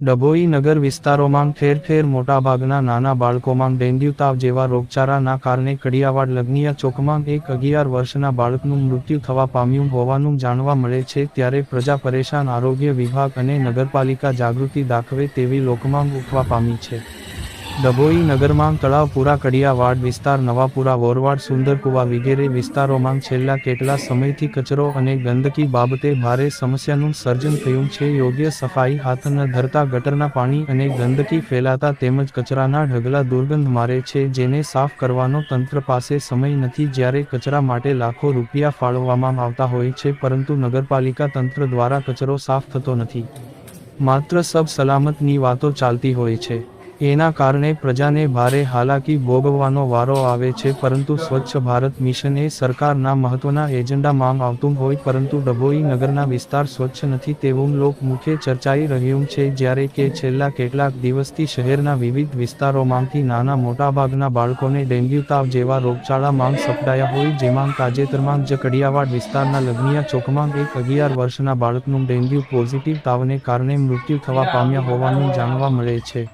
ડભોઈ નગર વિસ્તારોમાં ઠેર ઠેર મોટાભાગના નાના બાળકોમાં ડેન્ગ્યુ તાવ જેવા રોગચારાના કારણે કડિયાવાડ લગ્નિયા ચોકમાં એક અગિયાર વર્ષના બાળકનું મૃત્યુ થવા પામ્યું હોવાનું જાણવા મળે છે ત્યારે પ્રજા પરેશાન આરોગ્ય વિભાગ અને નગરપાલિકા જાગૃતિ દાખવે તેવી લોકમાંગ ઉઠવા પામી છે. ડભોઈ નગરમાં તળાવપુરા કડિયાવાડ વિસ્તાર, નવાપુરા, વોરવાડ, સુંદરકુવા વગેરે વિસ્તારોમાં છેલ્લા કેટલા સમયથી કચરો અને ગંદકી બાબતે ભારે સમસ્યાનું સર્જન થયું છે. યોગ્ય સફાઈ હાથ ન ધરતા ગટરના પાણી અને ગંદકી ફેલાતા તેમજ કચરાના ઢગલા દુર્ગંધ મારે છે, જેને સાફ કરવાનો તંત્ર પાસે સમય નથી. જ્યારે કચરા માટે લાખો રૂપિયા ફાળવવામાં આવતા હોય છે, પરંતુ નગરપાલિકા તંત્ર દ્વારા કચરો સાફ થતો નથી. માત્ર સબ સલામતની વાતો ચાલતી હોય છે. એના કારણે પ્રજાને ભારે હાલાકી ભોગવવાનો વારો આવે છે, પરંતુ સ્વચ્છ ભારત મિશન એ સરકારના મહત્વના એજન્ડા માંગ આવતું હોય, પરંતુ ડભોઈ નગરના વિસ્તાર સ્વચ્છ નથી તેવું લોકમુખે ચર્ચાઈ રહ્યું છે, જ્યારે કે છેલ્લા કેટલાક દિવસથી શહેરના વિવિધ વિસ્તારોમાંથી નાના મોટાભાગના બાળકોને ડેન્ગ્યુ તાવ જેવા રોગચાળા માંગ સપડાયા હોય, જેમાં તાજેતરમાં જ કડિયાવાડ વિસ્તારના લગ્નિયા ચોકમાં એક અગિયાર વર્ષના બાળકનું ડેન્ગ્યુ પોઝિટિવ તાવને કારણે મૃત્યુ થવા પામ્યા હોવાનું જાણવા મળે છે.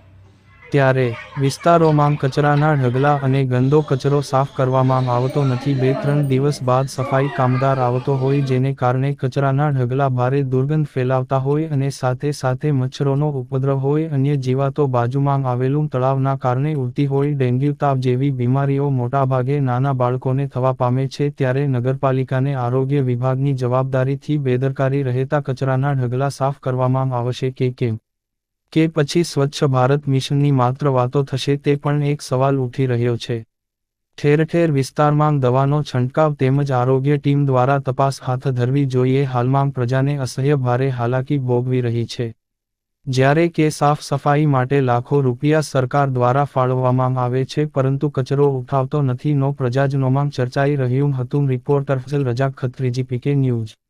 ત્યારે વિસ્તારોમાં કચરાના ઢગલા અને ગંદો કચરો સાફ કરવામાં આવતો નથી. બે ત્રણ દિવસ બાદ સફાઈ કામદાર આવતો હોય જેને કારણે કચરાના ઢગલા ભારે દુર્ગંધ ફેલાવતા હોય અને સાથે સાથે મચ્છરોનો ઉપદ્રવ હોય, અન્ય જીવાતો બાજુમાં આવેલું તળાવના કારણે ઉડતી હોય. ડેન્ગ્યુ તાવ જેવી બીમારીઓ મોટાભાગે નાના બાળકોને થવા પામે છે. ત્યારે નગરપાલિકાને આરોગ્ય વિભાગની જવાબદારીથી બેદરકારી રહેતા કચરાના ઢગલા સાફ કરવામાં આવશે કે કેમ? કે પછી સ્વચ્છ ભારત મિશનની માત્ર વાતો થશે તે પણ એક સવાલ ઉઠી રહ્યો છે. ઠેર ઠેર વિસ્તારમાં દવાનો છંટકાવ તેમજ આરોગ્ય ટીમ દ્વારા તપાસ હાથ ધરવી જોઈએ હાલમાં પ્રજાને અસહ્ય ભારે હાલાકી ભોગવી રહી છે. જ્યારે કે સાફ સફાઈ માટે લાખો રૂપિયા સરકાર દ્વારા ફાળવવામાં આવે છે પરંતુ કચરો ઉઠાવતો નથી નો પ્રજાજનોમાં ચર્ચાઈ રહ્યું હતું રિપોર્ટર ફસલ રજા ખત્રીજી પીકે ન્યૂઝ.